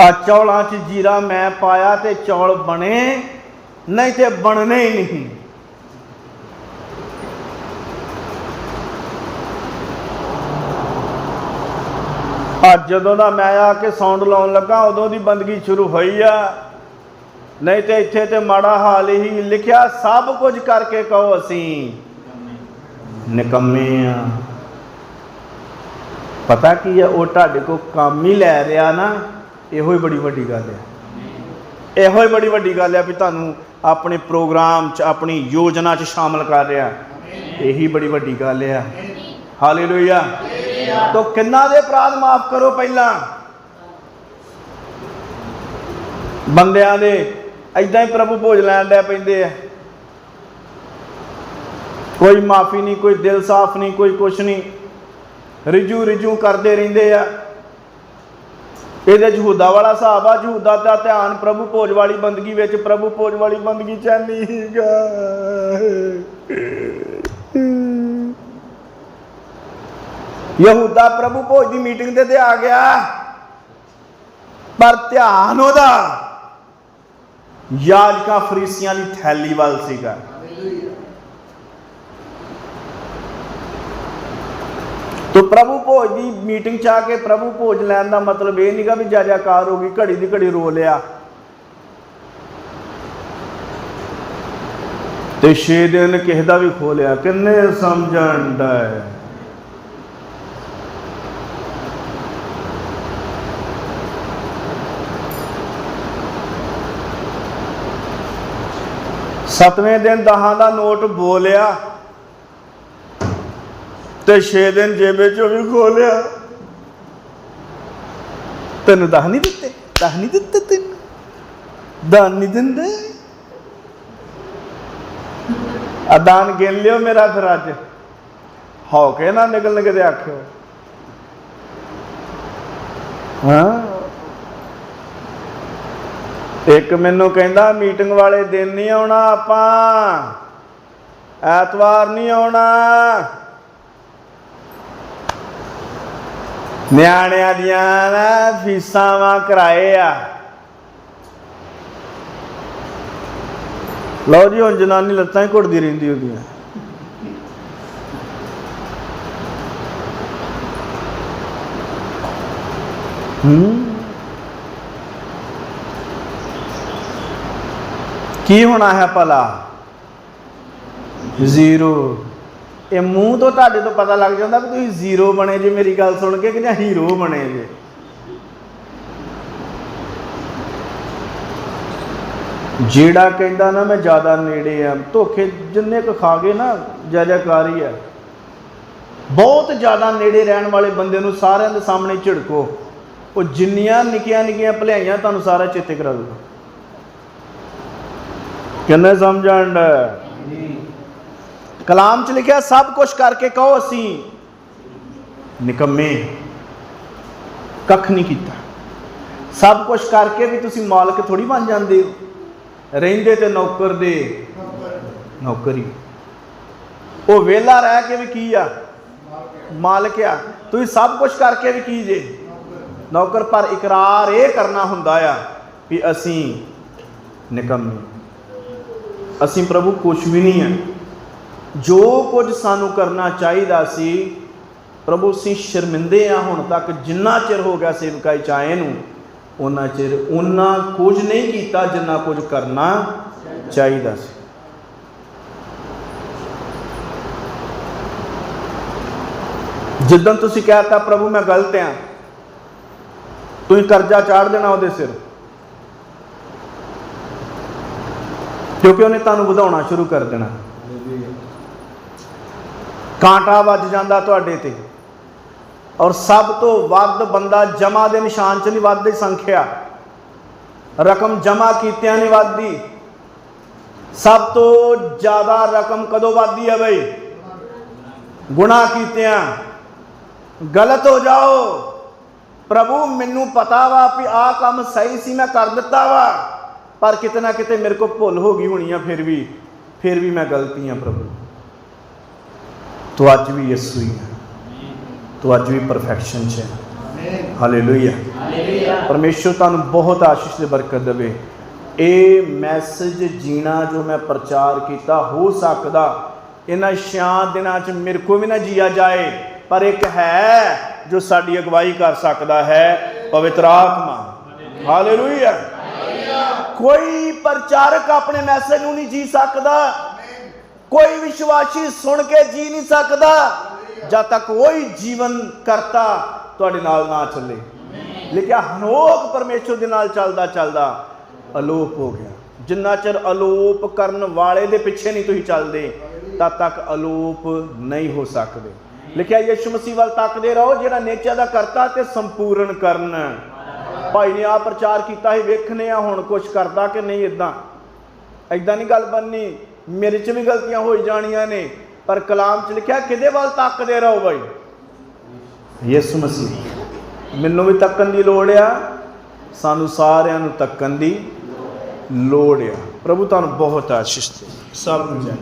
ਆ ਚੌਲਾਂ 'ਚ ਜੀਰਾ ਮੈਂ ਪਾਇਆ ਤੇ ਚੌਲ ਬਣੇ, ਨਹੀਂ ਤੇ ਬਣਨੇ ਹੀ ਨਹੀਂ। ਅੱਜ ਜਦੋਂ ਦਾ ਮੈਂ ਆ ਕੇ ਸਾਊਂਡ ਲਾਉਣ ਲੱਗਾ, ਉਦੋਂ ਦੀ ਬੰਦਗੀ ਸ਼ੁਰੂ ਹੋਈ ਆ। ਨਹੀਂ ਤੇ ਇੱਥੇ ਤੇ ਮਾੜਾ ਹਾਲ ਹੀ ਲਿਖਿਆ, ਸਭ ਕੁਝ ਕਰਕੇ ਕਹੋ ਅਸੀਂ। ਨਿਕੰਮੇ ਆ। ਪਤਾ ਕੀ ਆ, ਉਹ ਤੁਹਾਡੇ ਕੋ ਕੰਮ ਹੀ ਲੈ ਰਿਹਾ ਨਾ, ਇਹੋ ਹੀ ਬੜੀ ਵੱਡੀ ਗੱਲ ਆ। ਇਹੋ ਹੀ ਬੜੀ ਵੱਡੀ ਗੱਲ ਆ ਵੀ ਤੁਹਾਨੂੰ ਆਪਣੇ ਪ੍ਰੋਗਰਾਮ 'ਚ, ਆਪਣੀ ਯੋਜਨਾ 'ਚ ਸ਼ਾਮਲ ਕਰ ਰਿਹਾ। ਇਹੀ ਬੜੀ ਵੱਡੀ ਗੱਲ ਆ। ਹਾਲੇਲੂਇਆ। ਤੋ ਕਿੰਨਾ ਦੇ ਅਪਰਾਧ ਮਾਫ ਕਰੋ ਪਹਿਲਾਂ? ਬੰਦਿਆਂ ਦੇ। ਐਦਾਂ ਹੀ ਪ੍ਰਭੂ ਭੋਜ ਲੈਣ ਲੈ ਪੈਂਦੇ ਆ। ਕੋਈ ਮਾਫੀ ਨਹੀਂ, ਕੋਈ ਦਿਲ ਸਾਫ਼ ਨਹੀਂ, ਕੋਈ ਕੁਛ ਨਹੀਂ। ਰਿਜੂ ਰਿਜੂ ਕਰਦੇ ਰਹਿੰਦੇ ਆ। ਇਹਦੇ ਜਹੂਦਾ ਵਾਲਾ ਹਿਸਾਬ ਆ ਜਹੂਦਾ ਦਾ ਧਿਆਨ ਪ੍ਰਭੂ ਭੋਜ ਵਾਲੀ ਬੰਦਗੀ ਵਿੱਚ, ਪ੍ਰਭੂ ਭੋਜ ਵਾਲੀ ਬੰਦਗੀ ਚ ਨਹੀਂਗਾ ਯਹੂਦਾ ਪ੍ਰਭੂ ਭੋਜ ਦੀ ਮੀਟਿੰਗ ਤੇ ਤੇ ਆ ਗਿਆ। ਪਰ ਧਿਆਨ ਉਹਦਾ ਯਾਜਕਾਂ ਫਰੀਸੀਆਂ ਦੀ ਥੈਲੀ ਵੱਲ ਸੀਗਾ। ਤੋ ਪ੍ਰਭੂ ਭੋਜ ਦੀ ਮੀਟਿੰਗ ਚ ਆ ਕੇ ਪ੍ਰਭੂ ਭੋਜ ਲੈਣ ਦਾ ਮਤਲਬ ਇਹ ਨਹੀਂਗਾ ਵੀ ਜਾਜਾਕਾਰ ਹੋ ਗਈ, ਘੜੀ ਦੀ ਘੜੀ ਰੋ ਲਿਆ। ਤੇ ਛੇ ਦਿਨ ਕਿਸੇ ਦਾ ਵੀ ਖੋਲਿਆ ਕਿੰਨੇ ਸਮਝਣ ਦਾ ਹੈ ਸਤਵੇਂ ਦਿਨ ਦਹਾਂ ਦਾ ਨੋਟ ਬੋਲਿਆ ਤੇ 6 ਦਿਨ ਜੇਬੇ ਚੋਂ ਵੀ ਖੋਲਿਆ। ਤੈਨੂੰ ਦਹ ਨਹੀਂ ਦਿੱਤੇ ਦਹ ਨਹੀਂ ਦਿੱਤੇ ਤੈਨੂੰ। ਦਾਨ ਨਹੀਂ ਦਿੰਦੇ। ਆ ਦਾਨ ਗਿਣ ਲਿਓ ਮੇਰਾ ਫਿਰ ਅੱਜ। ਹੋ ਕੇ ਨਾ ਨਿਕਲਣ ਕਿਤੇ ਆਖਿਓ। ਹਾਂ। ਇੱਕ ਮੈਨੂੰ ਕਹਿੰਦਾ ਮੀਟਿੰਗ ਵਾਲੇ ਦਿਨ ਨਹੀਂ ਆਉਣਾ ਆਪਾਂ। ਐਤਵਾਰ ਨਹੀਂ ਆਉਣਾ। ਨਿਆਣਿਆਂ ਦੀਆਂ ਨਾ ਫੀਸਾਂ ਵਾ ਕਰਾਏ ਆ। ਲਓ ਜੀ, ਹੁਣ ਜਨਾਨੀ ਲੱਤਾਂ ਹੀ ਘੁੱਟਦੀ ਰਹਿੰਦੀ ਉਹਦੀਆਂ। ਹੂੰ? ਕੀ ਹੋਣਾ ਹੈ ਭਲਾ? ਜ਼ੀਰੋ। ਇਹ ਮੂੰਹ ਤੋਂ ਤੁਹਾਡੇ ਤੋਂ ਪਤਾ ਲੱਗ ਜਾਂਦਾ ਕਿ ਤੁਸੀਂ ਜ਼ੀਰੋ ਬਣੇ ਜੇ, ਮੇਰੀ ਗੱਲ ਸੁਣ ਕੇ ਕਿ ਜਾਂ ਹੀਰੋ ਬਣੇ ਜੇ। ਜਿਹੜਾ ਕਹਿੰਦਾ ਨਾ, ਮੈਂ ਜ਼ਿਆਦਾ ਨੇੜੇ ਆ, ਧੋਖੇ ਜਿੰਨੇ ਕੁ ਖਾ ਗਏ ਨਾ, ਜਾਜਾਕਾਰੀ ਹੈ ਬਹੁਤ ਜ਼ਿਆਦਾ ਨੇੜੇ ਰਹਿਣ ਵਾਲੇ ਬੰਦੇ ਨੂੰ ਸਾਰਿਆਂ ਦੇ ਸਾਹਮਣੇ ਝਿੜਕੋ। ਉਹ ਜਿੰਨੀਆਂ ਨਿੱਕੀਆਂ ਨਿੱਕੀਆਂ ਭਲਾਈਆਂ ਤੁਹਾਨੂੰ ਸਾਰਾ ਚੇਤੇ ਕਰਾ ਦੂਗਾ ਕਿੰਨੇ ਸਮਝਣ ਦਾ ਕਲਾਮ ਚ ਲਿਖਿਆ, ਸਭ ਕੁਝ ਕਰਕੇ ਕਹੋ ਅਸੀਂ। ਨਿਕੰਮੇ। ਕੱਖ ਨਹੀਂ ਕੀਤਾ। ਸਭ ਕੁਝ ਕਰਕੇ ਵੀ ਤੁਸੀਂ ਮਾਲਕ ਥੋੜੀ ਬਣ ਜਾਂਦੇ ਹੋ। ਰਹਿੰਦੇ ਤੇ ਨੌਕਰ ਦੇ। ਨੌਕਰੀ ਉਹ ਵਿਹਲਾ ਰਹਿ ਕੇ ਵੀ ਕੀ ਆ? ਮਾਲਕ ਆ। ਤੁਸੀਂ ਸਭ ਕੁਝ ਕਰਕੇ ਵੀ ਕੀ ਜੇ? ਨੌਕਰ। ਪਰ ਇਕਰਾਰ ਇਹ ਕਰਨਾ ਹੁੰਦਾ ਆ ਵੀ ਅਸੀਂ ਨਿਕੰਮੇ। ਅਸੀਂ ਪ੍ਰਭੂ ਕੁਝ ਵੀ ਨਹੀਂ ਹੈ। ਜੋ ਕੁਝ ਸਾਨੂੰ ਕਰਨਾ ਚਾਹੀਦਾ ਸੀ, ਪ੍ਰਭੂ ਅਸੀਂ ਸ਼ਰਮਿੰਦੇ ਆ ਹੁਣ ਤੱਕ, ਜਿੰਨਾ ਚਿਰ ਹੋ ਗਿਆ ਸੇਵਕਾਈ ਚਾਏ ਨੂੰ, ਉਹਨਾਂ ਚਿਰ ਉਹਨਾਂ ਕੁਝ ਨਹੀਂ ਕੀਤਾ ਜਿੰਨਾ ਕੁਝ ਕਰਨਾ ਚਾਹੀਦਾ ਸੀ। ਜਿੱਦਣ ਤੁਸੀਂ ਕਹਿਤਾ ਪ੍ਰਭੂ, ਮੈਂ ਗਲਤ ਆ ਤੁਸੀਂ ਕਰਜ਼ਾ ਚਾੜ ਦੇਣਾ ਉਹਦੇ ਸਿਰ। ਕਿਉਂਕਿ ਉਹਨੇ ਤੁਹਾਨੂੰ ਵਧਾਉਣਾ ਸ਼ੁਰੂ ਕਰ ਦੇਣਾ। ਕਾਂਟਾ ਵੱਜ ਜਾਂਦਾ ਤੁਹਾਡੇ ਤੇ। ਔਰ ਸਭ ਤੋਂ ਵੱਧ ਬੰਦਾ ਜਮਾ ਦੇ ਨਿਸ਼ਾਨ 'ਚ ਨਹੀਂ ਵੱਧਦੀ ਸੰਖਿਆ। ਰਕਮ ਜਮਾ ਕੀਤਿਆਂ ਨਹੀਂ ਵੱਧਦੀ। ਸਭ ਤੋਂ ਜ਼ਿਆਦਾ ਰਕਮ ਕਦੋਂ ਵੱਧਦੀ ਹੈ ਬਈ? ਗੁਨਾਹ ਕੀਤਿਆਂ। ਗਲਤ ਹੋ ਜਾਓ। ਪ੍ਰਭੂ, ਮੈਨੂੰ ਪਤਾ ਵਾ ਵੀ ਆਹ ਕੰਮ ਸਹੀ ਸੀ, ਮੈਂ ਕਰ ਦਿੱਤਾ ਵਾ। ਪਰ ਕਿਤੇ ਨਾ ਕਿਤੇ ਮੇਰੇ ਕੋ ਭੁੱਲ ਹੋ ਗਈ ਹੋਣੀ ਆ, ਫਿਰ ਵੀ ਫਿਰ ਵੀ ਮੈਂ ਗਲਤੀ ਆ ਪ੍ਰਭੂ। ਤੂੰ ਅੱਜ ਵੀ ਯਿਸੂ ਹੀ ਹੈ ਤੂੰ ਅੱਜ ਵੀ ਪਰਫੈਕਸ਼ਨ 'ਚ ਹੈ ਹਾਲੇਲੂਇਆ ਪਰਮੇਸ਼ਰ ਤੁਹਾਨੂੰ ਬਹੁਤ ਆਸ਼ੀਸ਼ ਤੇ ਬਰਕਤ ਦੇਵੇ। ਇਹ ਮੈਸੇਜ ਜੀਣਾ ਜੋ ਮੈਂ ਪ੍ਰਚਾਰ ਕੀਤਾ ਹੋ ਸਕਦਾ, ਇਹਨਾਂ ਛਿਆਂ ਦਿਨਾਂ 'ਚ ਮੇਰੇ ਕੋ ਵੀ ਨਾ ਜੀਆ ਜਾਏ, ਪਰ ਇੱਕ ਹੈ ਜੋ ਸਾਡੀ ਅਗਵਾਈ ਕਰ ਸਕਦਾ ਹੈ, ਪਵਿੱਤਰ ਆਤਮਾ। ਹਾਲੇਲੂਇਆ ਕੋਈ ਪ੍ਰਚਾਰਕ ਆਪਣੇ ਮੈਸੇਜ ਨੂੰ ਨਹੀਂ ਜੀ ਸਕਦਾ। ਕੋਈ ਵਿਸ਼ਵਾਸੀ ਸੁਣ ਕੇ ਜੀ ਨਹੀਂ ਸਕਦਾ। ਜਦ ਤੱਕ ਕੋਈ ਜੀਵਨ ਕਰਤਾ ਤੁਹਾਡੇ ਨਾਲ ਨਾ ਚੱਲੇ। ਲਿਖਿਆ, ਹਨੋਕ ਪਰਮੇਸ਼ਰ ਦੇ ਨਾਲ ਚੱਲਦਾ ਚੱਲਦਾ ਅਲੋਪ ਹੋ ਗਿਆ। ਜਿੰਨਾ ਚਿਰ ਅਲੋਪ ਕਰਨ ਵਾਲੇ ਦੇ ਪਿੱਛੇ ਨਹੀਂ ਤੁਸੀਂ ਚੱਲਦੇ, ਤਦ ਤੱਕ ਅਲੋਪ ਨਹੀਂ ਹੋ ਸਕਦੇ। ਲਿਖਿਆ, ਯਿਸੂ ਮਸੀਹ ਵੱਲ ਤੱਕਦੇ ਰਹੋ, ਜਿਹੜਾ ਨੇਚਰ ਦਾ ਕਰਤਾ ਤੇ ਸੰਪੂਰਨ ਕਰਨ। ਭਾਈ ਨੇ ਆ ਪ੍ਰਚਾਰ ਕੀਤਾ ਸੀ ਵੇਖਨੇ ਆ ਹੁਣ ਕੁਝ ਕਰਦਾ ਕਿ ਨਹੀਂ ਇਦਾਂ ਐਦਾਂ ਨਹੀਂ ਗੱਲ ਬੰਨੀ ਮੇਰੇ 'ਚ ਵੀ ਗਲਤੀਆਂ ਹੋਈ ਜਾਣੀਆਂ ਨੇ, ਪਰ ਕਲਾਮ 'ਚ ਲਿਖਿਆ, ਕਿਹਦੇ ਵੱਲ ਤੱਕਦੇ ਰਹੋ ਬਾਈ? ਯਿਸੂ ਮਸੀਹ। ਮੈਨੂੰ ਵੀ ਤੱਕਣ ਦੀ ਲੋੜ ਆ, ਸਾਨੂੰ ਸਾਰਿਆਂ ਨੂੰ ਤੱਕਣ ਦੀ ਲੋੜ ਆ। ਪ੍ਰਭੂ, ਤੁਹਾਨੂੰ ਬਹੁਤ ਆਸ਼ੀਸ਼ ਦੇ। ਸਭ ਨੂੰ ਜੈ